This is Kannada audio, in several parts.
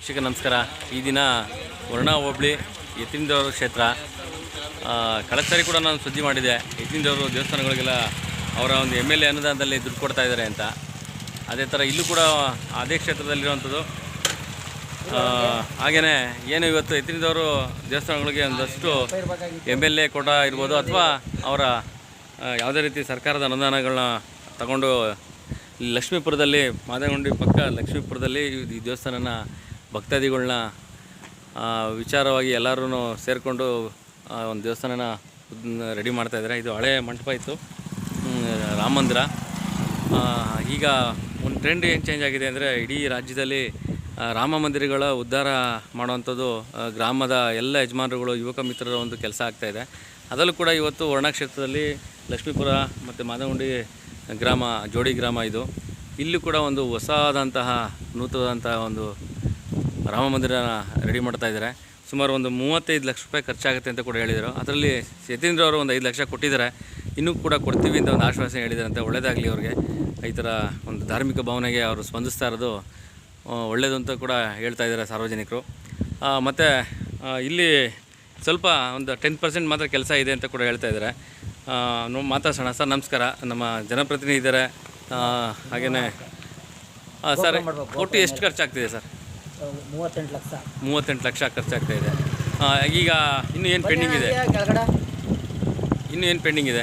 ವೀಕ್ಷಕ, ನಮಸ್ಕಾರ. ಈ ದಿನ ವರ್ಣ ಹೋಬಳಿ ಯತಿಂದವರು ಕ್ಷೇತ್ರ. ಕಳೆದ ಕೂಡ ನಾನು ಸುದ್ದಿ ಮಾಡಿದೆ. ಯತಿಂದವರು ದೇವಸ್ಥಾನಗಳಿಗೆಲ್ಲ ಅವರ ಒಂದು ಎಂ ಎಲ್ ಎ ಅನುದಾನದಲ್ಲಿ ದುಡ್ಡು ಕೊಡ್ತಾ ಇದ್ದಾರೆ ಅಂತ. ಅದೇ ಥರ ಇಲ್ಲೂ ಕೂಡ ಅದೇ ಕ್ಷೇತ್ರದಲ್ಲಿರುವಂಥದ್ದು. ಹಾಗೆಯೇ ಏನು ಇವತ್ತು ಯತಿಂದವರು ದೇವಸ್ಥಾನಗಳಿಗೆ ಒಂದಷ್ಟು ಎಂ ಎಲ್ ಎ ಕೊಡ ಇರ್ಬೋದು ಅಥವಾ ಅವರ ಯಾವುದೇ ರೀತಿ ಸರ್ಕಾರದ ಅನುದಾನಗಳನ್ನ ತಗೊಂಡು ಲಕ್ಷ್ಮೀಪುರದಲ್ಲಿ ಮಾದೇಗುಂಡಿ ಪಕ್ಕ ಲಕ್ಷ್ಮೀಪುರದಲ್ಲಿ ಈ ದೇವಸ್ಥಾನನ ಭಕ್ತಾದಿಗಳನ್ನ ವಿಚಾರವಾಗಿ ಎಲ್ಲರೂ ಸೇರಿಕೊಂಡು ಒಂದು ದೇವಸ್ಥಾನನ ರೆಡಿ ಮಾಡ್ತಾಯಿದ್ದಾರೆ ಇದು ಹಳೆ ಮಂಟಪ ಇತ್ತು. ರಾಮ ಮಂದಿರ. ಈಗ ಒಂದು ಟ್ರೆಂಡ್ ಏನು ಚೇಂಜ್ ಆಗಿದೆ ಅಂದರೆ ಇಡೀ ರಾಜ್ಯದಲ್ಲಿ ರಾಮ ಮಂದಿರಗಳ ಉದ್ಧಾರ ಮಾಡುವಂಥದ್ದು ಗ್ರಾಮದ ಎಲ್ಲ ಯಜಮಾನರುಗಳು, ಯುವಕ ಮಿತ್ರರ ಒಂದು ಕೆಲಸ ಆಗ್ತಾಯಿದೆ ಅದರಲ್ಲೂ ಕೂಡ ಇವತ್ತು ವರ್ಣಾಕ್ಷೇತ್ರದಲ್ಲಿ ಲಕ್ಷ್ಮೀಪುರ ಮತ್ತು ಮಾದಗುಂಡಿ ಗ್ರಾಮ, ಜೋಡಿ ಗ್ರಾಮ ಇದು. ಇಲ್ಲೂ ಕೂಡ ಒಂದು ಹೊಸದಂತಹ ನೂತನದಂತಹ ಒಂದು ರಾಮ ಮಂದಿರನ ರೆಡಿ ಮಾಡ್ತಾ ಇದ್ದಾರೆ. ಸುಮಾರು ಒಂದು ಮೂವತ್ತೈದು ಲಕ್ಷ ರೂಪಾಯಿ ಖರ್ಚಾಗುತ್ತೆ ಅಂತ ಕೂಡ ಹೇಳಿದರು. ಅದರಲ್ಲಿ ಯತೀಂದ್ರ ಅವರು ಒಂದು ಐದು ಲಕ್ಷ ಕೊಟ್ಟಿದ್ದಾರೆ. ಇನ್ನೂ ಕೂಡ ಕೊಡ್ತೀವಿ ಅಂತ ಒಂದು ಆಶ್ವಾಸನೆ ಹೇಳಿದ್ದಾರೆ ಅಂತ ಒಳ್ಳೆಯದಾಗಲಿ ಅವ್ರಿಗೆ. ಈ ಥರ ಒಂದು ಧಾರ್ಮಿಕ ಭಾವನೆಗೆ ಅವರು ಸ್ಪಂದಿಸ್ತಾ ಇರೋದು ಒಳ್ಳೆಯದು ಅಂತ ಕೂಡ ಹೇಳ್ತಾ ಇದ್ದಾರೆ ಸಾರ್ವಜನಿಕರು. ಮತ್ತು ಇಲ್ಲಿ ಸ್ವಲ್ಪ ಒಂದು ಟೆನ್ ಪರ್ಸೆಂಟ್ ಮಾತ್ರ ಕೆಲಸ ಇದೆ ಅಂತ ಕೂಡ ಹೇಳ್ತಾ ಇದ್ದಾರೆ. ಮಾತಾಡ್ಸೋಣ ಸರ್ ನಮಸ್ಕಾರ. ನಮ್ಮ ಜನಪ್ರತಿನಿಧಿ ಇದ್ದಾರೆ ಹಾಗೆಯೇ ಸರ್ ಒಟ್ಟು ಎಷ್ಟು ಖರ್ಚಾಗ್ತಿದೆ ಸರ್? ಮೂವತ್ತೆಂಟು ಲಕ್ಷ. ಮೂವತ್ತೆಂಟು ಲಕ್ಷ ಖರ್ಚಾಗ್ತಾ ಇದೆ. ಈಗ ಇನ್ನೂ ಏನು ಪೆಂಡಿಂಗ್ ಇದೆ? ಕೆಳಗಡೆ. ಇನ್ನೂ ಏನು ಪೆಂಡಿಂಗ್ ಇದೆ?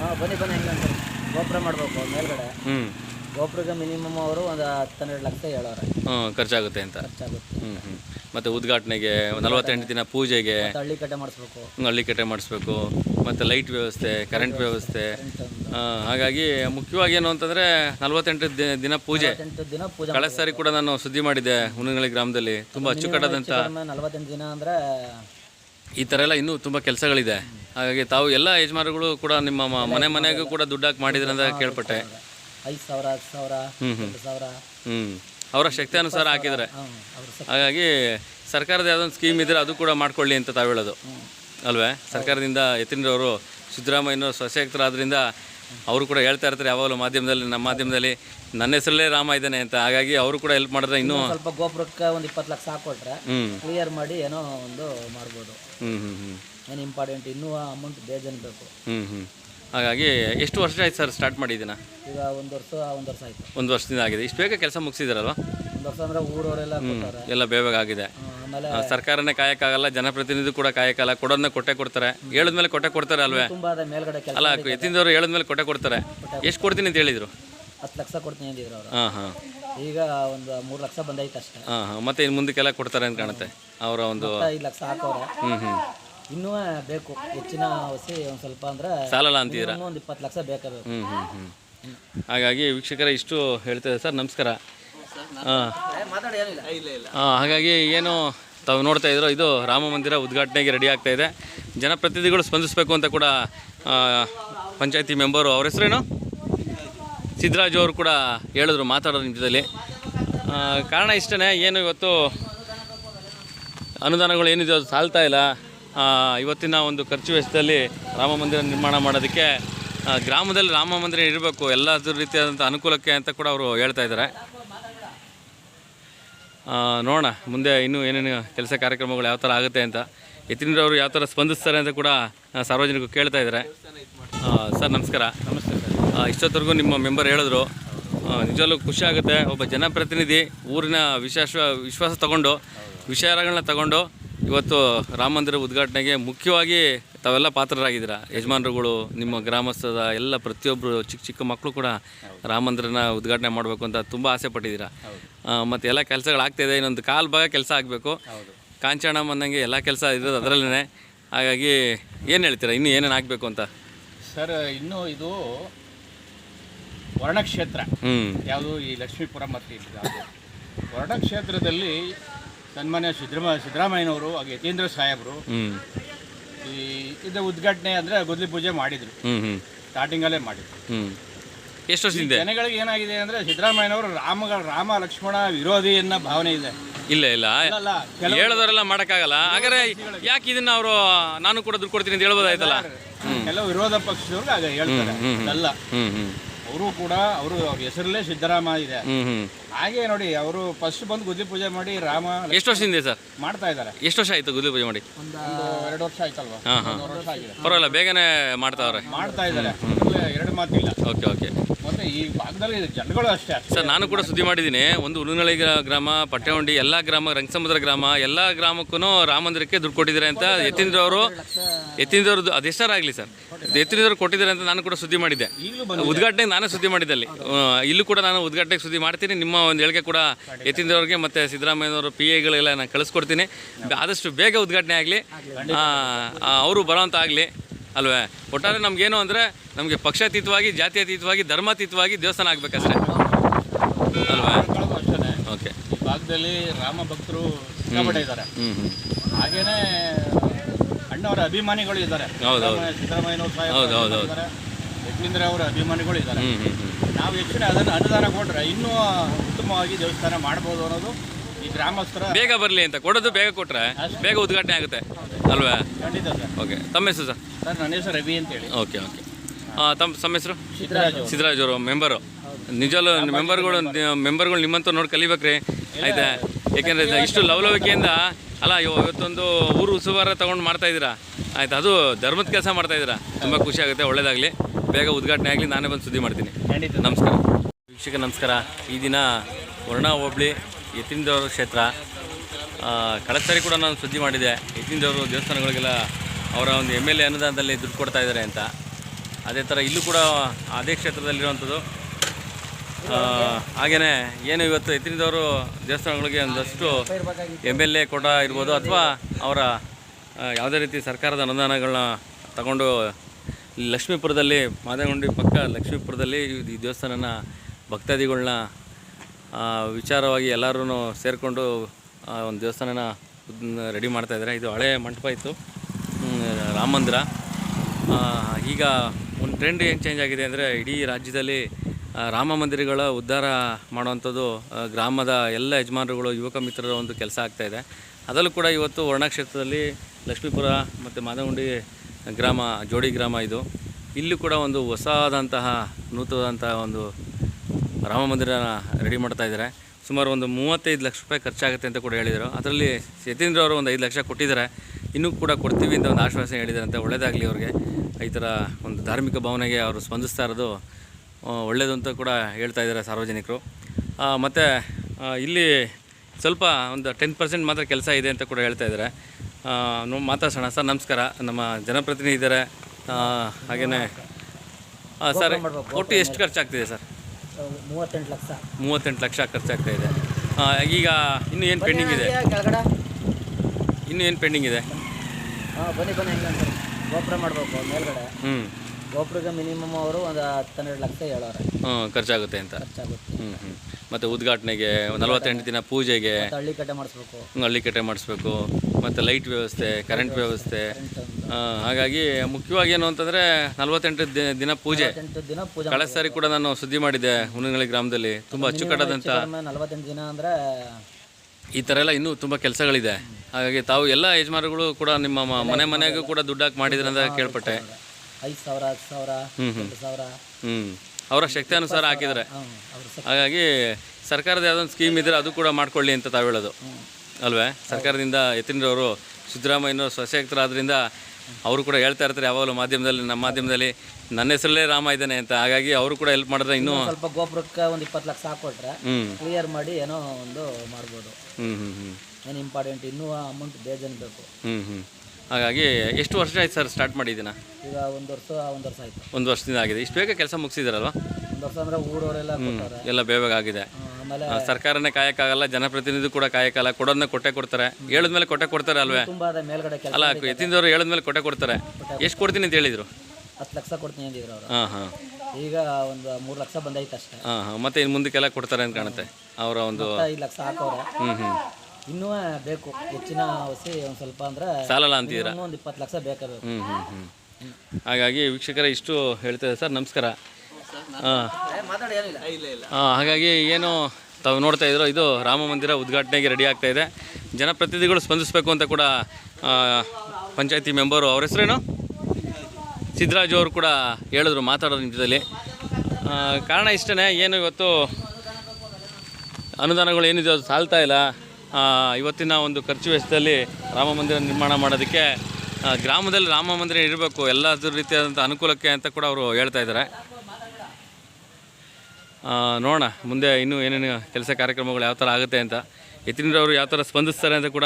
ಹಾಂ ಬನ್ನಿ ಬನ್ನಿ ಹೆಂಗೆ ಅಂತ ಗೋಪುರ ಮಾಡಬೇಕು ಮೇಲ್ಗಡೆ. ಹ್ಞೂ ಗೋಪುರಕ್ಕೆ ಮಿನಿಮಮ್ ಅವರು ಒಂದು ಹತ್ತೆರಡು ಲಕ್ಷ ಹೇಳೋರು. ಹ್ಞೂ ಖರ್ಚಾಗುತ್ತೆ ಅಂತ. ಖರ್ಚಾಗುತ್ತೆ. ಹ್ಞೂ ಹ್ಞೂ ಮತ್ತು ಉದ್ಘಾಟನೆಗೆ ನಲವತ್ತೆಂಟು ದಿನ ಪೂಜೆಗೆ ಹಳ್ಳಿ ಕಟ್ಟೆ ಮಾಡಿಸ್ಬೇಕು. ಹಳ್ಳಿ ಕಟ್ಟೆ ಮಾಡಿಸ್ಬೇಕು. ಮತ್ತು ಲೈಟ್ ವ್ಯವಸ್ಥೆ ಕರೆಂಟ್ ವ್ಯವಸ್ಥೆ ಹಾಗಾಗಿ ಮುಖ್ಯವಾಗಿ ಏನು ಅಂತಂದರೆ ನಲವತ್ತೆಂಟು ದಿನ ಪೂಜೆ. ದಿನ ಪೂಜೆ ಕಳೆದ ಸಾರಿ ಕೂಡ ನಾನು ಸುದ್ದಿ ಮಾಡಿದ್ದೆ ಹುನಗಳಿ ಗ್ರಾಮದಲ್ಲಿ. ತುಂಬ ಅಚ್ಚುಕಟ್ಟಾದಂಥ ನಲವತ್ತೆಂಟು ದಿನ ಅಂದರೆ ಈ ಥರ ಎಲ್ಲ ಇನ್ನೂ ತುಂಬ ಕೆಲಸಗಳಿದೆ. ಹಾಗಾಗಿ ತಾವು ಎಲ್ಲ ಯಜಮಾನರುಗಳು ಕೂಡ ನಿಮ್ಮ ಮನೆ ಮನೆಗೂ ಕೂಡ ದುಡ್ಡು ಹಾಕಿ ಮಾಡಿದ್ರೆ ಅಂತ ಕೇಳ್ಪಟ್ಟೆ. ಐದು ಸಾವಿರ ಹತ್ತು ಸಾವಿರ ಎಂಟು ಸಾವಿರ. ಹ್ಞೂ ಅವರ ಶಕ್ತಿ ಅನುಸಾರ ಹಾಕಿದ್ದಾರೆ. ಹಾಗಾಗಿ ಸರ್ಕಾರದ ಯಾವುದೊಂದು ಸ್ಕೀಮ್ ಇದ್ದರೆ ಅದು ಕೂಡ ಮಾಡ್ಕೊಳ್ಳಿ ಅಂತ ತಾವು ಹೇಳೋದು. ಅಲ್ವೇ? ಸರ್ಕಾರದಿಂದ ಯತೀಂದ್ರವರು ಸಿದ್ದರಾಮಯ್ಯನವರು ಸಸ್ಯಕ್ತರಾದ್ರಿಂದ ಅವರು ಕೂಡ ಹೇಳ್ತಾ ಇರ್ತಾರೆ ಯಾವಾಗಲೂ ಮಾಧ್ಯಮದಲ್ಲಿ ನಮ್ಮ ಮಾಧ್ಯಮದಲ್ಲಿ ನನ್ನ ಹೆಸರಲ್ಲೇ ರಾಮ ಇದ್ದಾನೆ ಅಂತ. ಹಾಗಾಗಿ ಅವರು ಕೂಡ ಹೆಲ್ಪ್ ಮಾಡಿದ್ರೆ ಇನ್ನೂ ಸ್ವಲ್ಪ ಗೋಪುರಕ್ಕೆ ಒಂದು ಇಪ್ಪತ್ತು ಲಕ್ಷ ಹಾಕೊಟ್ರೆ ಕ್ಲಿಯರ್ ಮಾಡಿ ಏನೋ ಒಂದು ಮಾಡ್ಬೋದು. ಹ್ಮ್ ಹ್ಮ್ ಹ್ಞೂ ಏನು ಇಂಪಾರ್ಟೆಂಟ್ ಇನ್ನೂ ಅಮೌಂಟ್ ಬೇಜನ್ ಬೇಕು. ಹಾಗಾಗಿ ಎಷ್ಟು ವರ್ಷ ಆಯ್ತು ಸರ್ ಸ್ಟಾರ್ಟ್ ಮಾಡಿದ್ದೀನ ಈಗ ಒಂದು ವರ್ಷ ಒಂದು ವರ್ಷ ಆಯ್ತು. ಒಂದು ವರ್ಷದಿಂದ ಆಗಿದೆ. ಇಷ್ಟು ಬೇಗ ಕೆಲಸ ಮುಗಿಸಿದಾರಲ್ವ? ಒಂದು ವರ್ಷ ಅಂದರೆ ಊರವರೆಲ್ಲ ಕೊಡ್ತಾರೆ ಎಲ್ಲ ಬೇಗ ಆಗಿದೆ. ಆಮೇಲೆ ಆ, ಸರ್ಕಾರನೇ ಕಾಯಕ್ಕಾಗಲ್ಲ ಜನಪ್ರತಿನಿಧಿ ಕೂಡ ಕಾಯಕ್ಕಾಗಲ್ಲ ಕೊಡೋದನ್ನ ಕೊಟ್ಟೆ ಕೊಡ್ತಾರೆ. ಹೇಳಿದ್ಮೇಲೆ ಕೊಟ್ಟೆ ಕೊಡ್ತಾರೆ ಅಲ್ವೇ? ತುಂಬಾ ಅದ ಮೇಲ್ಗಡೆ ಕೆಲಸ ಅಲ್ಲ ಎತ್ತಿಂದವರು ಹೇಳಿದ್ಮೇಲೆ ಕೊಟ್ಟೆ ಕೊಡ್ತಾರೆ. ಎಷ್ಟು ಕೊಡ್ತೀನಿ ಅಂತ ಹೇಳಿದರು? ಹತ್ತು ಲಕ್ಷ ಕೊಡ್ತೀನಿ ಅಂದಿದ್ರು ಅವರು. ಹಾಂ ಹಾಂ. ಈಗ ಒಂದು ಮೂರು ಲಕ್ಷ ಬಂದೈತೆ ಅಷ್ಟೇ. ಹಾಂ ಹಾಂ. ಮತ್ತೆ ಇನ್ನು ಮುಂದಕ್ಕೆಲ್ಲ ಕೊಡ್ತಾರೆ ಅಂತ ಕಾಣುತ್ತೆ. ಅವರ ಒಂದು ಐದು ಲಕ್ಷ ಹಾಕೋರೆ. ಹ್ಞೂ ಹ್ಞೂ ಇನ್ನೂ ಬೇಕು. ಹೆಚ್ಚಿನ ವಸಿ ಒಂದು ಸ್ವಲ್ಪ ಅಂದ್ರೆ ಸಾಲಲ್ಲ ಅಂತಿದ್ದೀರಾ? ಇನ್ನೂ ಒಂದು ಇಪ್ಪತ್ತು ಲಕ್ಷ ಬೇಕಾಗಬೇಕು ಹ್ಞೂ ಹ್ಞೂ ಹ್ಞೂ ಹಾಗಾಗಿ ವೀಕ್ಷಕರ ಇಷ್ಟು ಹೇಳ್ತೇವೆ ಸರ್ ನಮಸ್ಕಾರ. ಹಾಂ. ಹಾಗಾಗಿ ಏನು ತಾವು ನೋಡ್ತಾ ಇದ್ರು ಇದು ರಾಮ ಮಂದಿರ ಉದ್ಘಾಟನೆಗೆ ರೆಡಿ ಆಗ್ತಾ ಇದೆ. ಜನಪ್ರತಿನಿಧಿಗಳು ಸ್ಪಂದಿಸಬೇಕು ಅಂತ ಕೂಡ ಪಂಚಾಯತಿ ಮೆಂಬರು ಅವ್ರ ಹೆಸರೇನು? ಸಿದ್ದರಾಜು ಅವರು ಕೂಡ ಹೇಳಿದ್ರು ಮಾತಾಡೋ ನಿಮಿಷದಲ್ಲಿ ಕಾರಣ ಇಷ್ಟೇ ಏನು ಇವತ್ತು ಅನುದಾನಗಳು ಏನಿದೆ ಅದು ಸಾಲ್ತಾ ಇಲ್ಲ. ಇವತ್ತಿನ ಒಂದು ಖರ್ಚು ವೆಚ್ಚದಲ್ಲಿ ರಾಮ ಮಂದಿರ ನಿರ್ಮಾಣ ಮಾಡೋದಕ್ಕೆ ಗ್ರಾಮದಲ್ಲಿ ರಾಮ ಮಂದಿರ ಇರಬೇಕು ಎಲ್ಲ ರೀತಿಯಾದಂಥ ಅನುಕೂಲಕ್ಕೆ ಅಂತ ಕೂಡ ಅವರು ಹೇಳ್ತಾ ಇದ್ದಾರೆ. ನೋಡೋಣ ಮುಂದೆ ಇನ್ನೂ ಏನೇನು ಕೆಲಸ ಕಾರ್ಯಕ್ರಮಗಳು ಯಾವ ಥರ ಆಗುತ್ತೆ ಅಂತ. ಯತಿನವರು ಯಾವ ಥರ ಸ್ಪಂದಿಸ್ತಾರೆ ಅಂತ ಕೂಡ ಸಾರ್ವಜನಿಕರು ಕೇಳ್ತಾ ಇದ್ದಾರೆ. ಸರ್ ನಮಸ್ಕಾರ. ನಮಸ್ತೆ ಸರ್. ಇಷ್ಟೊತ್ತರೆಗೂ ನಿಮ್ಮ ಮೆಂಬರ್ ಹೇಳಿದ್ರು. ನಿಜಲೂ ನಿಜವಾಗ್ಲೂ ಖುಷಿ ಆಗುತ್ತೆ. ಒಬ್ಬ ಜನಪ್ರತಿನಿಧಿ ಊರಿನ ವಿಶ್ವಾಸ ವಿಶ್ವಾಸ ತಗೊಂಡು ವಿಚಾರಗಳನ್ನ ತಗೊಂಡು ಇವತ್ತು ರಾಮ ಮಂದಿರ ಉದ್ಘಾಟನೆಗೆ ಮುಖ್ಯವಾಗಿ ತಾವೆಲ್ಲ ಪಾತ್ರರಾಗಿದ್ದೀರಾ? ಯಜಮಾನರುಗಳು ನಿಮ್ಮ ಗ್ರಾಮಸ್ಥದ ಎಲ್ಲ ಪ್ರತಿಯೊಬ್ಬರು ಚಿಕ್ಕ ಚಿಕ್ಕ ಮಕ್ಕಳು ಕೂಡ ರಾಮ ಮಂದಿರನ ಉದ್ಘಾಟನೆ ಮಾಡಬೇಕು ಅಂತ ತುಂಬ ಆಸೆ ಪಟ್ಟಿದ್ದೀರ? ಮತ್ತು ಎಲ್ಲ ಕೆಲಸಗಳಾಗ್ತಾಯಿದೆ ಇನ್ನೊಂದು ಕಾಲು ಭಾಗ ಕೆಲಸ ಆಗಬೇಕು. ಕಾಂಚಾಣ ಅನ್ನಂಗೆ ಎಲ್ಲ ಕೆಲಸ ಇರೋದು ಅದರಲ್ಲೇ ಹಾಗಾಗಿ ಏನು ಹೇಳ್ತೀರಾ? ಇನ್ನೂ ಏನೇನು ಆಗಬೇಕು ಅಂತ? ಸರ್ ಇನ್ನು ಇದು ವರ್ಣಕ್ಷೇತ್ರ. ಹ್ಞೂ ಯಾವುದು ಈ ಲಕ್ಷ್ಮೀಪುರ ಮತ್ತು ವರ್ಣಕ್ಷೇತ್ರದಲ್ಲಿ ಸನ್ಮಾನ್ಯ ಸಿದ್ದರಾಮ ಸಿದ್ದರಾಮಯ್ಯನವರು ಹಾಗೆ ಯತೀಂದ್ರ ಸಾಹೇಬರು ಈ ಇದು ಉದ್ಘಾಟನೆ ಅಂದರೆ ಗುದ್ಲಿ ಪೂಜೆ ಮಾಡಿದರು. ಸ್ಟಾರ್ಟಿಂಗಲ್ಲೇ ಮಾಡಿದ್ರು. ಎಷ್ಟು ವರ್ಷದಿಂದ ಜನಗಳಿಗೆ ಏನಾಗಿದೆ ಅಂದರೆ ಸಿದ್ದರಾಮಯ್ಯನವರು ರಾಮ ರಾಮ ಲಕ್ಷ್ಮಣ ವಿರೋಧಿ ಅನ್ನೋ ಭಾವನೆ ಇದೆ. ಇಲ್ಲ ಇಲ್ಲ. ಹೇಳೋದರೆಲ್ಲ ಮಾಡೋಕ್ಕಾಗಲ್ಲ. ಹಾಗಾದ್ರೆ ಯಾಕೆ ಇದನ್ನ ಅವರು ನಾನು ಕೂಡ ದುಡ್ಡು ಕೊಡ್ತೀನಿ ಅಂತ ಹೇಳ್ಬೋದಾಯ್ತಲ್ಲ? ಕೆಲವು ವಿರೋಧ ಪಕ್ಷದವ್ರಿಗೆ ಹಾಗೆ ಹೇಳ್ತಾರೆ. ಅಲ್ಲ ಅವರು ಕೂಡ ಅವರು ಅವ್ರ ಹೆಸರಲ್ಲೇ ಸಿದ್ದರಾಮ ಇದೆ. ಹ್ಮ್ ಹಾಗೆ ನೋಡಿ ಅವರು ಫಸ್ಟ್ ಬಂದು ಗುದ್ದಿ ಪೂಜೆ ಮಾಡಿ ರಾಮ ಎಷ್ಟು ವರ್ಷದಿಂದ ಸರ್? ಮಾಡ್ತಾ ಇದ್ದಾರೆ. ಎಷ್ಟು ವರ್ಷ ಆಯ್ತು ಗುದ್ದಿ ಪೂಜೆ ಮಾಡಿ? ಒಂದು ಎರಡು ವರ್ಷ ಆಯ್ತಲ್ವಾ? ಹಾಂ ಹಾಂ. ಒಂದು ವರ್ಷ ಆಗಿದೆ. ಪರವಾಗಿಲ್ಲ ಬೇಗನೆ ಮಾಡ್ತಾವ್ರೆ. ಮಾಡ್ತಾ ಇದ್ದಾರೆ. ಎರಡು ಮಾತಿಲ್ಲ ಓಕೆ ಓಕೆ. ಮತ್ತೆ ಈ ಭಾಗದಲ್ಲಿ ಜನಗಳು ಅಷ್ಟೇ ಸರ್ ನಾನು ಕೂಡ ಸುದ್ದಿ ಮಾಡಿದ್ದೀನಿ. ಒಂದು ಉಳುನಳ್ಳಿ ಗ್ರಾ- ಗ್ರಾಮ ಪಟ್ಟೆಹೊಂಡಿ ಎಲ್ಲ ಗ್ರಾಮ ರಂಗಸಮುದ್ರ ಗ್ರಾಮ ಎಲ್ಲ ಗ್ರಾಮಕ್ಕೂ ರಾಮ ಮಂದಿರಕ್ಕೆ ದುಡ್ಡು ಕೊಟ್ಟಿದ್ದಾರೆ ಅಂತ ಯತೀಂದ್ರವರು ಯತೀಂದ್ರವ್ರದ್ದು ಅದೆಷ್ಟಾರಾಗಲಿ ಸರ್. ಯತೀಂದ್ರವ್ರು ಕೊಟ್ಟಿದ್ದಾರೆ ಅಂತ ನಾನು ಕೂಡ ಸುದ್ದಿ ಮಾಡಿದ್ದೆ. ಉದ್ಘಾಟನೆ ಉದ್ಘಾಟನೆಗೆ ನಾನೇ ಸುದ್ದಿ ಮಾಡಿದ್ದೆ ಅಲ್ಲಿ ಇಲ್ಲೂ ಕೂಡ ನಾನು ಉದ್ಘಾಟನೆಗೆ ಸುದ್ದಿ ಮಾಡ್ತೀನಿ. ನಿಮ್ಮ ಒಂದು ಹೇಳಿಕೆ ಕೂಡ ಯತೀಂದ್ರವ್ರಿಗೆ ಮತ್ತು ಸಿದ್ದರಾಮಯ್ಯನವರು ಪಿ ಎಗಳೆಲ್ಲ ನಾನು ಕಳಿಸ್ಕೊಡ್ತೀನಿ. ಆದಷ್ಟು ಬೇಗ ಉದ್ಘಾಟನೆ ಆಗಲಿ. ಅವರು ಬರೋಂಥ ಆಗಲಿ. ಅಲ್ವೇ? ಒಟ್ಟಾರೆ ನಮ್ಗೇನು ಅಂದರೆ ನಮಗೆ ಪಕ್ಷಾತೀತವಾಗಿ ಜಾತ್ಯತೀತವಾಗಿ ಧರ್ಮಾತೀತವಾಗಿ ದೇವಸ್ಥಾನ ಆಗಬೇಕಷ್ಟೇ. ಅಲ್ವಾ? ಓಕೆ. ಈ ಭಾಗದಲ್ಲಿ ರಾಮ ಭಕ್ತರು ಸಿಕ್ಕಾಪಟ್ಟೆ ಇದ್ದಾರೆ ಹಾಗೇನೆ ಅಣ್ಣವರ ಅಭಿಮಾನಿಗಳು ಇದ್ದಾರೆ. ಹೌದು, ಹೌದು. ಸಿದ್ದರಾಮಯ್ಯನವರು ಹೌದು, ಹೌದು. ಅವರ ಅಭಿಮಾನಿಗಳು ಇದ್ದಾರೆ. ನಾವು ಹೆಚ್ಚಿನ ಅದನ್ನು ಅನುದಾನ ಕೊಟ್ಟರೆ ಇನ್ನೂ ಉತ್ತಮವಾಗಿ ದೇವಸ್ಥಾನ ಮಾಡ್ಬೋದು ಅನ್ನೋದು ಬೇಗ ಬರಲಿ ಅಂತ ಕೊಡೋದು ಬೇಗ ಕೊಟ್ರೆ ಬೇಗ ಉದ್ಘಾಟನೆ ಆಗುತ್ತೆ ಅಲ್ವಾ? ಓಕೆ ತಮ್ಮ ಹೆಸರು ಸರ್? ಸರ್ ನನ್ನ ಹೆಸರು ರವಿ ಅಂತೇಳಿ ಓಕೆ ಓಕೆ ತಮ್ಮ ತಮ್ಮ ಹೆಸರು? ಸಿದ್ದರಾಜ್ ಅವರು. ಮೆಂಬರು ನಿಜವಲ್ಲೂ ಮೆಂಬರ್ಗಳು ಮೆಂಬರ್ಗಳು ನಿಮ್ಮಂತ ನೋಡಿ ಕಲಿಬೇಕ್ರಿ. ಆಯ್ತಾ? ಯಾಕೆಂದರೆ ಇಷ್ಟು ಲವಲವಿಕೆಯಿಂದ ಅಲ್ಲ ಇವ- ಇವತ್ತೊಂದು ಊರು ಉಸುವಾರ ತಗೊಂಡು ಮಾಡ್ತಾ ಇದೀರ ಆಯ್ತು? ಅದು ಧರ್ಮದ ಕೆಲಸ ಮಾಡ್ತಾ ಇದೀರ ತುಂಬ ಖುಷಿ ಆಗುತ್ತೆ ಒಳ್ಳೇದಾಗಲಿ. ಬೇಗ ಉದ್ಘಾಟನೆ ಆಗಲಿ ನಾನೇ ಬಂದು ಸುದ್ದಿ ಮಾಡ್ತೀನಿ. ನಮಸ್ಕಾರ. ವೀಕ್ಷಕ ನಮಸ್ಕಾರ. ಈ ದಿನ ವರ್ಣ ಹೋಬಳಿ ಯತೀಂದ್ರವ್ರ ಕ್ಷೇತ್ರ. ಕಳೆದ ಕೂಡ ನಾನು ಸುದ್ದಿ ಮಾಡಿದೆ, ಯತೀಂದ್ರವರು ದೇವಸ್ಥಾನಗಳಿಗೆಲ್ಲ ಅವರ ಒಂದು ಎಂ ಎಲ್ ಎ ಅನುದಾನದಲ್ಲಿ ದುಡ್ಡು ಕೊಡ್ತಾ ಇದ್ದಾರೆ ಅಂತ. ಅದೇ ಥರ ಇಲ್ಲೂ ಕೂಡ ಅದೇ ಕ್ಷೇತ್ರದಲ್ಲಿರುವಂಥದ್ದು. ಹಾಗೆಯೇ ಏನು ಇವತ್ತು ಯತೀಂದ್ರವರು ದೇವಸ್ಥಾನಗಳಿಗೆ ಒಂದಷ್ಟು ಎಂ ಎಲ್ ಎ ಕೂಡ ಇರ್ಬೋದು ಅಥವಾ ಅವರ ಯಾವುದೇ ರೀತಿ ಸರ್ಕಾರದ ಅನುದಾನಗಳನ್ನ ತಗೊಂಡು ಲಕ್ಷ್ಮೀಪುರದಲ್ಲಿ ಮಾದಗುಂಡಿ ಪಕ್ಕ ಲಕ್ಷ್ಮೀಪುರದಲ್ಲಿ ಈ ದೇವಸ್ಥಾನನ ಭಕ್ತಾದಿಗಳನ್ನ ವಿಚಾರವಾಗಿ ಎಲ್ಲರೂ ಸೇರಿಕೊಂಡು ಒಂದು ದೇವಸ್ಥಾನನ ರೆಡಿ ಮಾಡ್ತಾಯಿದ್ದಾರೆ ಇದು ಹಳೆ ಮಂಟಪ ಇತ್ತು. ರಾಮ ಮಂದಿರ. ಈಗ ಒಂದು ಟ್ರೆಂಡ್ ಏನು ಚೇಂಜ್ ಆಗಿದೆ ಅಂದರೆ ಇಡೀ ರಾಜ್ಯದಲ್ಲಿ ರಾಮ ಮಂದಿರಗಳ ಉದ್ಧಾರ ಮಾಡುವಂಥದ್ದು ಗ್ರಾಮದ ಎಲ್ಲ ಯಜಮಾನರುಗಳು, ಯುವಕ ಮಿತ್ರರ ಒಂದು ಕೆಲಸ ಆಗ್ತಾಯಿದೆ ಅದರಲ್ಲೂ ಕೂಡ ಇವತ್ತು ವರ್ಣಕ್ಷೇತ್ರದಲ್ಲಿ ಲಕ್ಷ್ಮೀಪುರ ಮತ್ತು ಮಾದಗುಂಡಿ ಗ್ರಾಮ, ಜೋಡಿ ಗ್ರಾಮ ಇದು. ಇಲ್ಲೂ ಕೂಡ ಒಂದು ಹೊಸದಂತಹ ನೂತನದಂತಹ ಒಂದು ರಾಮ ಮಂದಿರನ ರೆಡಿ ಮಾಡ್ತಾ ಇದ್ದಾರೆ. ಸುಮಾರು ಒಂದು ಮೂವತ್ತೈದು ಲಕ್ಷ ರೂಪಾಯಿ ಖರ್ಚಾಗುತ್ತೆ ಅಂತ ಕೂಡ ಹೇಳಿದರು. ಅದರಲ್ಲಿ ಯತೀಂದ್ರ ಅವರು ಒಂದು ಐದು ಲಕ್ಷ ಕೊಟ್ಟಿದ್ದಾರೆ. ಇನ್ನೂ ಕೂಡ ಕೊಡ್ತೀವಿ ಅಂತ ಒಂದು ಆಶ್ವಾಸನೆ ಹೇಳಿದಾರಂತೆ ಒಳ್ಳೆಯದಾಗಲಿ ಅವ್ರಿಗೆ. ಈ ಥರ ಒಂದು ಧಾರ್ಮಿಕ ಭಾವನೆಗೆ ಅವರು ಸ್ಪಂದಿಸ್ತಾ ಇರೋದು ಒಳ್ಳೆಯದು ಅಂತ ಕೂಡ ಹೇಳ್ತಾ ಇದ್ದಾರೆ ಸಾರ್ವಜನಿಕರು. ಮತ್ತು ಇಲ್ಲಿ ಸ್ವಲ್ಪ ಒಂದು ಟೆನ್ ಪರ್ಸೆಂಟ್ ಮಾತ್ರ ಕೆಲಸ ಇದೆ ಅಂತ ಕೂಡ ಹೇಳ್ತಾ ಇದ್ದಾರೆ. ಮಾತಾಡ್ಸೋಣ. ಸರ್ ನಮಸ್ಕಾರ. ನಮ್ಮ ಜನಪ್ರತಿನಿಧಿ ಇದ್ದಾರೆ. ಹಾಗೆಯೇ ಸರ್ ಒಟ್ಟು ಎಷ್ಟು ಖರ್ಚಾಗ್ತಿದೆ ಸರ್? ಮೂವತ್ತೆಂಟು ಲಕ್ಷ. ಮೂವತ್ತೆಂಟು ಲಕ್ಷ ಖರ್ಚಾಗ್ತಾ ಇದೆ. ಈಗ ಇನ್ನು ಏನು ಪೆಂಡಿಂಗ್ ಇದೆ? ಇನ್ನು ಇನ್ನೂ ಏನು ಪೆಂಡಿಂಗ್ ಇದೆ? ಹಾಂ ಬನ್ನಿ ಬನ್ನಿ ಹೆಂಗೆ ಗೋಪುರ ಮಾಡಬೇಕು ಮೇಲ್ಗಡೆ. ಹ್ಞೂ ಗೋಪುರಕ್ಕೆ ಮಿನಿಮಮ್ ಅವರು ಒಂದು ಹತ್ತೆರಡು ಲಕ್ಷ ಹೇಳೋರು. ಹ್ಞೂ ಖರ್ಚಾಗುತ್ತೆ ಅಂತ. ಖರ್ಚಾಗುತ್ತೆ. ಹ್ಞೂ ಹ್ಞೂ ಮತ್ತು ಉದ್ಘಾಟನೆಗೆ ನಲವತ್ತೆಂಟು ದಿನ ಪೂಜೆಗೆ ಹಳ್ಳಿ ಕಟ್ಟೆ ಮಾಡಿಸ್ಬೇಕು. ಹಳ್ಳಿ ಕಟ್ಟೆ ಮಾಡಿಸ್ಬೇಕು. ಮತ್ತು ಲೈಟ್ ವ್ಯವಸ್ಥೆ ಕರೆಂಟ್ ವ್ಯವಸ್ಥೆ ಹಾಗಾಗಿ ಮುಖ್ಯವಾಗಿ ಏನು ಅಂತಂದ್ರೆ ನಲ್ವತ್ತೆಂಟು ದಿನ ಪೂಜೆ. ಎಂಟು ದಿನ ಪೂಜೆ ಕಳೆದ ಸಾರಿ ಕೂಡ ನಾನು ಸುದ್ದಿ ಮಾಡಿದ್ದೆ ಹುನಗಳಿ ಗ್ರಾಮದಲ್ಲಿ. ತುಂಬಾ ಅಚ್ಚುಕಟ್ಟದಂತ ಕಡಿಮೆ ನಲವತ್ತೆಂಟು ದಿನ ಅಂದರೆ ಈ ತರ ಎಲ್ಲ ಇನ್ನೂ ತುಂಬಾ ಕೆಲಸಗಳಿದೆ. ಹಾಗಾಗಿ ತಾವು ಎಲ್ಲ ಯಜಮಾನರುಗಳು ಕೂಡ ನಿಮ್ಮ ಮ- ಮನೆ ಮನೆಗೂ ಕೂಡ ದುಡ್ಡು ಹಾಕಿ ಮಾಡಿದ್ರಿ ಅಂತ ಕೇಳ್ಪಟ್ಟೆ. ಐದು ಸಾವಿರ ಹತ್ತು ಸಾವಿರ ಎಂಟು ಸಾವಿರ. ಹ್ಞೂ ಅವರ ಶಕ್ತಿ ಅನುಸಾರ ಹಾಕಿದ್ರೆ ಹಾಂ ಅವ್ರ ಸ ಹಾಗಾಗಿ ಸರ್ಕಾರದ ಯಾವುದೊಂದು ಸ್ಕೀಮ್ ಇದ್ರೆ ಅದು ಕೂಡ ಮಾಡ್ಕೊಳ್ಳಿ ಅಂತ ತಾವು ಹೇಳೋದು. ಅಲ್ವೇ? ಸರ್ಕಾರದಿಂದ ಯತೀಂದ್ರವರು ಸಿದ್ದರಾಮಯ್ಯನವರು ಸಶಕ್ತರಾದ್ರಿಂದ ಅವರು ಕೂಡ ಹೇಳ್ತಾ ಇರ್ತಾರೆ ಯಾವಾಗಲೂ ಮಾಧ್ಯಮದಲ್ಲಿ ನಮ್ಮ ಮಾಧ್ಯಮದಲ್ಲಿ ನನ್ನ ಹೆಸರಲ್ಲೇ ರಾಮ ಇದ್ದಾನೆ ಅಂತ. ಹಾಗಾಗಿ ಅವರು ಕೂಡ ಹೆಲ್ಪ್ ಮಾಡಿದ್ರೆ ಇನ್ನೂ ಸ್ವಲ್ಪ ಗೋಪುರಕ್ಕೆ ಒಂದು ಇಪ್ಪತ್ತು ಲಕ್ಷ ಹಾಕೊಟ್ರೆ ಕ್ಲಿಯರ್ ಮಾಡಿ ಏನೋ ಒಂದು ಮಾಡ್ಬೋದು. ಹ್ಞೂ ಹ್ಞೂ ಹ್ಞೂ ಏನು ಇಂಪಾರ್ಟೆಂಟ್ ಇನ್ನೂ ಅಮೌಂಟ್ ಬೇಜನ್ ಬೇಕು. ಹ್ಞೂ ಹ್ಞೂ ಹಾಗಾಗಿ ಎಷ್ಟು ವರ್ಷ ಆಯ್ತು ಸರ್ ಸ್ಟಾರ್ಟ್ ಮಾಡಿದ್ದೀನ ಈಗ ಒಂದು ವರ್ಷ ಒಂದು ವರ್ಷ ಆಯ್ತು. ಒಂದು ವರ್ಷದಿಂದ ಆಗಿದೆ. ಇಷ್ಟು ಬೇಗ ಕೆಲಸ ಮುಗಿಸಿದಾರಲ್ವ? ಒಂದು ವರ್ಷ ಅಂದರೆ ಊರವರೆಲ್ಲ ಕೊಡ್ತಾರೆ ಎಲ್ಲ ಬೇಗ ಆಗಿದೆ. ಆಮೇಲೆ ಆ, ಸರ್ಕಾರನೇ ಕಾಯಕ್ಕಾಗಲ್ಲ ಜನಪ್ರತಿನಿಧಿ ಕೂಡ ಕಾಯಕ್ಕಾಗಲ್ಲ ಕೊಡೋದನ್ನ ಕೊಟ್ಟೆ ಕೊಡ್ತಾರೆ. ಹೇಳಿದ್ಮೇಲೆ ಕೊಟ್ಟೆ ಕೊಡ್ತಾರೆ ಅಲ್ವೇ? ತುಂಬಾ ಅದ ಮೇಲ್ಗಡೆ ಕೆಲಸ ಅಲ್ಲ ಹೇಳಿದ್ಮೇಲೆ ಕೊಟ್ಟೆ ಕೊಡ್ತಾರೆ. ಎಷ್ಟು ಕೊಡ್ತೀನಿ ಅಂತ ಹೇಳಿದರು? ಹತ್ತು ಲಕ್ಷ ಕೊಡ್ತೀನಿ ಅಂದಿದ್ರು ಅವರು. ಹಾಂ ಹಾಂ. ಈಗ ಒಂದು ಮೂರು ಲಕ್ಷ ಬಂದೈತೆ ಅಷ್ಟೇ. ಹಾಂ ಹಾಂ. ಮತ್ತೆ ಇನ್ನು ಮುಂದಕ್ಕೆಲ್ಲ ಕೊಡ್ತಾರೆ ಅಂತ ಕಾಣುತ್ತೆ. ಅವರ ಒಂದು ಐದು ಲಕ್ಷ ಹಾಕವ್ರೆ ಹ್ಞೂ ಹ್ಞೂ ಇನ್ನೂ ಬೇಕು ಹೆಚ್ಚಿನ ಹೊಸಿ ಒಂದು ಸ್ವಲ್ಪ ಅಂದ್ರೆ ಸಾಲಲ್ಲ ಅಂತೀರಾ? ಒಂದು ಇಪ್ಪತ್ತು ಲಕ್ಷ ಬೇಕೇ ಹ್ಞೂ ಹ್ಞೂ ಹ್ಞೂ ಹಾಗಾಗಿ ವೀಕ್ಷಕರ ಇಷ್ಟು ಹೇಳ್ತಾರೆ ಸರ್ ನಮಸ್ಕಾರ. ಹಾಂ. ಮಾತಾಡಿ ಹಾಗಾಗಿ ಏನು ತಾವು ನೋಡ್ತಾ ಇದ್ರು ಇದು ರಾಮ ಮಂದಿರ ಉದ್ಘಾಟನೆಗೆ ರೆಡಿ ಆಗ್ತಾ ಇದೆ. ಜನಪ್ರತಿನಿಧಿಗಳು ಸ್ಪಂದಿಸಬೇಕು ಅಂತ ಕೂಡ ಪಂಚಾಯತಿ ಮೆಂಬರು ಅವ್ರ ಹೆಸರೇನು? ಸಿದ್ದರಾಜು ಅವರು ಕೂಡ ಹೇಳಿದ್ರು ಮಾತಾಡೋದು ಆ, ಆ, ಕಾರಣ ಇಷ್ಟೇ ಏನು ಇವತ್ತು ಅನುದಾನಗಳು ಏನಿದೆ ಅದು ಸಾಲ್ತಾ ಇಲ್ಲ. ಇವತ್ತಿನ ಒಂದು ಖರ್ಚು ವೆಚ್ಚದಲ್ಲಿ ರಾಮ ಮಂದಿರ ನಿರ್ಮಾಣ ಮಾಡೋದಕ್ಕೆ ಗ್ರಾಮದಲ್ಲಿ ರಾಮ ಮಂದಿರ ಇರಬೇಕು ಎಲ್ಲ ರೀತಿಯಾದಂಥ ಅನುಕೂಲಕ್ಕೆ ಅಂತ ಕೂಡ ಅವರು ಹೇಳ್ತಾ ಇದ್ದಾರೆ. ನೋಡೋಣ ಮುಂದೆ ಇನ್ನೂ ಏನೇನು ಕೆಲಸ ಕಾರ್ಯಕ್ರಮಗಳು ಯಾವ ಥರ ಆಗುತ್ತೆ ಅಂತ. ಯತೀಂದ್ರವರು ಯಾವ ಥರ ಸ್ಪಂದಿಸ್ತಾರೆ ಅಂತ ಕೂಡ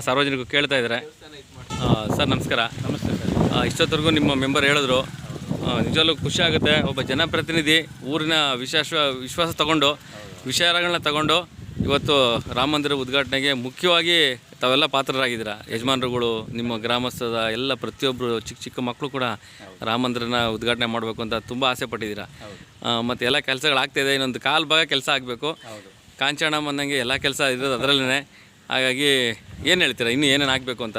ಸಾರ್ವಜನಿಕರು ಕೇಳ್ತಾ ಇದ್ದಾರೆ. ಸರ್ ನಮಸ್ಕಾರ. ನಮಸ್ತೆ ಸರ್. ಆ, ಇಷ್ಟೊತ್ತವರೆಗೂ ನಿಮ್ಮ ಮೆಂಬರ್ ಹೇಳಿದ್ರು. ನಿಜವಾಗ್ಲೂ ಖುಷಿ ಆಗುತ್ತೆ. ಒಬ್ಬ ಜನಪ್ರತಿನಿಧಿ ಊರಿನ ವಿಶ್ವಾಸ ವಿಶ್ವಾಸ ತಗೊಂಡು ವಿಚಾರಗಳನ್ನ ತಗೊಂಡು ಇವತ್ತು ರಾಮ ಮಂದಿರ ಉದ್ಘಾಟನೆಗೆ ಮುಖ್ಯವಾಗಿ ತಾವೆಲ್ಲ ಪಾತ್ರರಾಗಿದ್ದೀರಾ? ಯಜಮಾನರುಗಳು ನಿಮ್ಮ ಗ್ರಾಮಸ್ಥದ ಎಲ್ಲ ಪ್ರತಿಯೊಬ್ಬರು ಚಿಕ್ಕ ಚಿಕ್ಕ ಮಕ್ಕಳು ಕೂಡ ರಾಮ ಮಂದಿರನ ಉದ್ಘಾಟನೆ ಮಾಡಬೇಕು ಅಂತ ತುಂಬ ಆಸೆ ಪಟ್ಟಿದ್ದೀರಾ ಮತ್ತು ಎಲ್ಲ ಕೆಲಸಗಳಾಗ್ತಾಯಿದೆ ಇನ್ನೊಂದು ಕಾಲು ಭಾಗ ಕೆಲಸ ಆಗಬೇಕು. ಕಾಂಚಾಣ ಬಂದಂಗೆ ಎಲ್ಲ ಕೆಲಸ ಇರೋದು ಅದರಲ್ಲೇ ಹಾಗಾಗಿ ಏನು ಹೇಳ್ತೀರಾ? ಇನ್ನೂ ಏನೇನು ಆಗಬೇಕು ಅಂತ?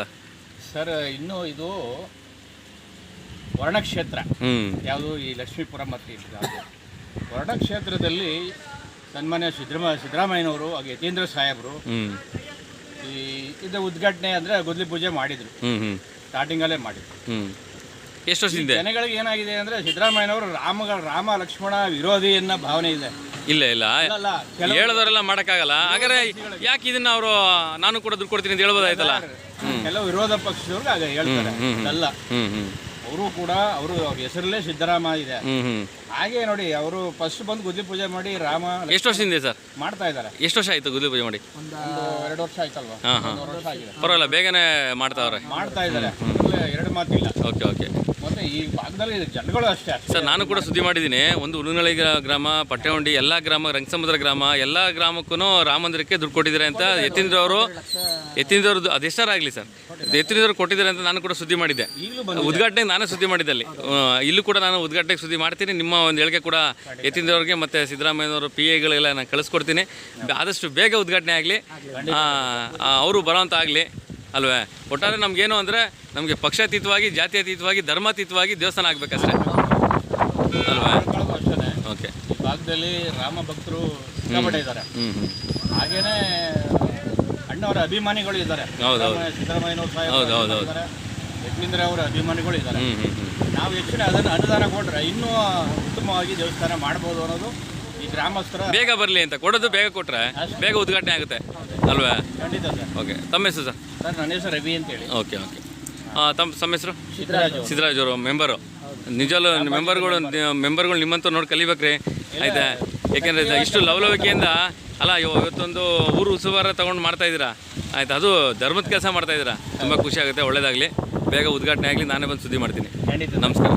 ಸರ್ ಇನ್ನು ಇದು ವರ್ಣಕ್ಷೇತ್ರ. ಹ್ಞೂ ಯಾವುದು ಈ ಲಕ್ಷ್ಮೀಪುರ ಮತ್ತು ವರ್ಣಕ್ಷೇತ್ರದಲ್ಲಿ ಸನ್ಮಾನ್ಯ ಸಿದ್ದರಾಮ ಸಿದ್ದರಾಮಯ್ಯನವರು ಹಾಗೆ ಯತೀಂದ್ರ ಸಾಹೇಬರು. ಈ ಇದು ಉದ್ಘಾಟನೆ ಅಂದರೆ ಗುದ್ಲಿ ಪೂಜೆ ಮಾಡಿದರು. ಸ್ಟಾರ್ಟಿಂಗಲ್ಲೇ ಮಾಡಿದ್ರು. ಎಷ್ಟು ವರ್ಷದಿಂದ? ಜನಗಳಿಗೆ ಏನಾಗಿದೆ ಅಂದರೆ ಸಿದ್ದರಾಮಯ್ಯನವರು ರಾಮಗಳ ರಾಮ ಲಕ್ಷ್ಮಣ ವಿರೋಧಿ ಅನ್ನೋ ಭಾವನೆ ಇದೆ. ಇಲ್ಲ ಇಲ್ಲ. ಹೇಳೋದರೆಲ್ಲ ಮಾಡೋಕ್ಕಾಗಲ್ಲ. ಹಾಗಾದ್ರೆ ಯಾಕೆ ಇದನ್ನ ಅವರು ನಾನು ಕೂಡ ದುಡ್ಡು ಕೊಡ್ತೀನಿ ಅಂತ ಹೇಳ್ಬೋದಾಯ್ತಲ್ಲ? ಕೆಲವು ವಿರೋಧ ಪಕ್ಷದವ್ರಿಗೆ ಹಾಗೆ ಹೇಳ್ತಾರೆ. ಅಲ್ಲ ಅವರು ಕೂಡ ಅವರು ಅವ್ರ ಹೆಸರಲ್ಲೇ ಸಿದ್ದರಾಮ ಇದೆ. ಹ್ಞೂ ಹಾಗೆ ನೋಡಿ ಅವರು ಫಸ್ಟ್ ಬಂದು ಗುದ್ಲಿ ಪೂಜೆ ಮಾಡಿ ರಾಮ ಎಷ್ಟು ವರ್ಷದಿಂದ ಸರ್? ಮಾಡ್ತಾ ಇದ್ದಾರೆ. ಎಷ್ಟು ವರ್ಷ ಆಯ್ತು ಗುದ್ಲಿ ಪೂಜೆ ಮಾಡಿ? ಒಂದು ಎರಡು ವರ್ಷ ಆಯ್ತಲ್ವಾ? ಹಾಂ ಹಾಂ. ಒಂದು ವರ್ಷ ಆಗಿದೆ. ಪರವಾಗಿಲ್ಲ ಬೇಗನೆ ಮಾಡ್ತಾವ್ರೆ. ಮಾಡ್ತಾ ಇದ್ದಾರೆ. ಮಾತಿಲ್ಲ ಓಕೆ ಓಕೆ. ಮತ್ತೆ ಈ ಭಾಗದಲ್ಲಿ ಜನಗಳು ಅಷ್ಟೇ ಸರ್ ನಾನು ಕೂಡ ಸುದ್ದಿ ಮಾಡಿದ್ದೀನಿ. ಒಂದು ಉಳುನಳ್ಳಿ ಗ್ರಾ- ಗ್ರಾಮ ಪಟ್ಟೆಹೊಂಡಿ ಎಲ್ಲ ಗ್ರಾಮ ರಂಗಸಮುದ್ರ ಗ್ರಾಮ ಎಲ್ಲ ಗ್ರಾಮಕ್ಕೂ ರಾಮ ಮಂದಿರಕ್ಕೆ ದುಡ್ಡು ಕೊಟ್ಟಿದ್ದಾರೆ ಅಂತ ಯತೀಂದ್ರ ಅವರು ಯತೀಂದ್ರ ಅವ್ರದ್ದು ಅದೆಷ್ಟಾರಾಗಲಿ ಸರ್? ಯತೀಂದ್ರ ಕೊಟ್ಟಿದ್ದಾರೆ ಅಂತ ನಾನು ಕೂಡ ಸುದ್ದಿ ಮಾಡಿದ್ದೆ. ಉದ್ಘಾಟನೆ ಉದ್ಘಾಟನೆಗೆ ನಾನೇ ಸುದ್ದಿ ಮಾಡಿದ್ದೆ ಅಲ್ಲಿ ಇಲ್ಲೂ ಕೂಡ ನಾನು ಉದ್ಘಾಟನೆಗೆ ಸುದ್ದಿ ಮಾಡ್ತೀನಿ. ನಿಮ್ಮ ಒಂದು ಹೇಳಿಕೆ ಕೂಡ ಯತೀಂದ್ರ ಅವ್ರಿಗೆ ಮತ್ತು ಸಿದ್ದರಾಮಯ್ಯನವರು ಪಿ ಎಗಳೆಲ್ಲ ನಾನು ಕಳಿಸ್ಕೊಡ್ತೀನಿ. ಆದಷ್ಟು ಬೇಗ ಉದ್ಘಾಟನೆ ಆಗಲಿ. ಅವರು ಬರೋಂಥ ಆಗಲಿ. ಅಲ್ವೇ? ಒಟ್ಟಾರೆ ನಮಗೇನು ಅಂದರೆ ನಮಗೆ ಪಕ್ಷಾತೀತವಾಗಿ ಜಾತ್ಯತೀತವಾಗಿ ಧರ್ಮಾತೀತವಾಗಿ ದೇವಸ್ಥಾನ ಆಗಬೇಕಷ್ಟೇ. ಅಲ್ವೇ? ಓಕೆ. ಈ ಭಾಗದಲ್ಲಿ ರಾಮ ಭಕ್ತರು ಸಿಕ್ಕಾಪಟ್ಟೆ ಇದ್ದಾರೆ ಹಾಗೇನೆ ಅಣ್ಣವರ ಅಭಿಮಾನಿಗಳು ಇದ್ದಾರೆ. ಹೌದು, ಹೌದು. ಸಿದ್ದರಾಮಯ್ಯ- ಸಿದ್ದರಾಮಯ್ಯನವ್ರ ಹೌದು, ಹೌದು, ಹೌದು. ಯತೀಂದ್ರ ಅವರ ಅಭಿಮಾನಿಗಳು ಇದ್ದಾರೆ. ನಾವು ಹೆಚ್ಚಿನ ಅದನ್ನು ಅನುದಾನ ಕೊಟ್ಟರೆ ಇನ್ನೂ ಉತ್ತಮವಾಗಿ ದೇವಸ್ಥಾನ ಮಾಡ್ಬೋದು ಅನ್ನೋದು ಈ ಗ್ರಾಮಸ್ಥರ ಬೇಗ ಬರಲಿ ಅಂತ ಕೊಡೋದು ಬೇಗ ಕೊಟ್ರೆ ಬೇಗ ಉದ್ಘಾಟನೆ ಆಗುತ್ತೆ ಅಲ್ವಾ? ಖಂಡಿತ ಸರ್. ಓಕೆ ತಮ್ಮ ಹೆಸರು ಸರ್? ಸರ್ ನನ್ನ ಹೆಸರು ರವಿ ಅಂತೇಳಿ ಓಕೆ ಓಕೆ ತಮ್ಮ ತಮ್ಮ ಹೆಸರು? ಸಿದ್ದರಾಜು ಸಿದ್ದರಾಜ್ ಅವರು ಮೆಂಬರು ನಿಜವಲ್ಲೂ ಮೆಂಬರ್ಗಳು ಮೆಂಬರ್ಗಳು ನಿಮ್ಮಂತ ನೋಡಿ ಕಲಿಬೇಕ್ರಿ. ಆಯ್ತಾ? ಯಾಕೆಂದ್ರೆ ಇಷ್ಟು ಲವಲವಿಕೆಯಿಂದ ಅಲ್ಲ ಇವ- ಇವತ್ತೊಂದು ಊರು ಉಸುವಾರ ತಗೊಂಡು ಮಾಡ್ತಾ ಇದ್ದೀರಾ? ಆಯ್ತಾ? ಅದು ಧರ್ಮದ ಕೆಲಸ ಮಾಡ್ತಾ ಇದ್ದೀರಾ? ತುಂಬ ಖುಷಿ ಆಗುತ್ತೆ ಒಳ್ಳೇದಾಗಲಿ. ಬೇಗ ಉದ್ಘಾಟನೆ ಆಗಲಿ ನಾನೇ ಬಂದು ಸುದ್ದಿ ಮಾಡ್ತೀನಿ. ಖಂಡಿತ ನಮಸ್ಕಾರ.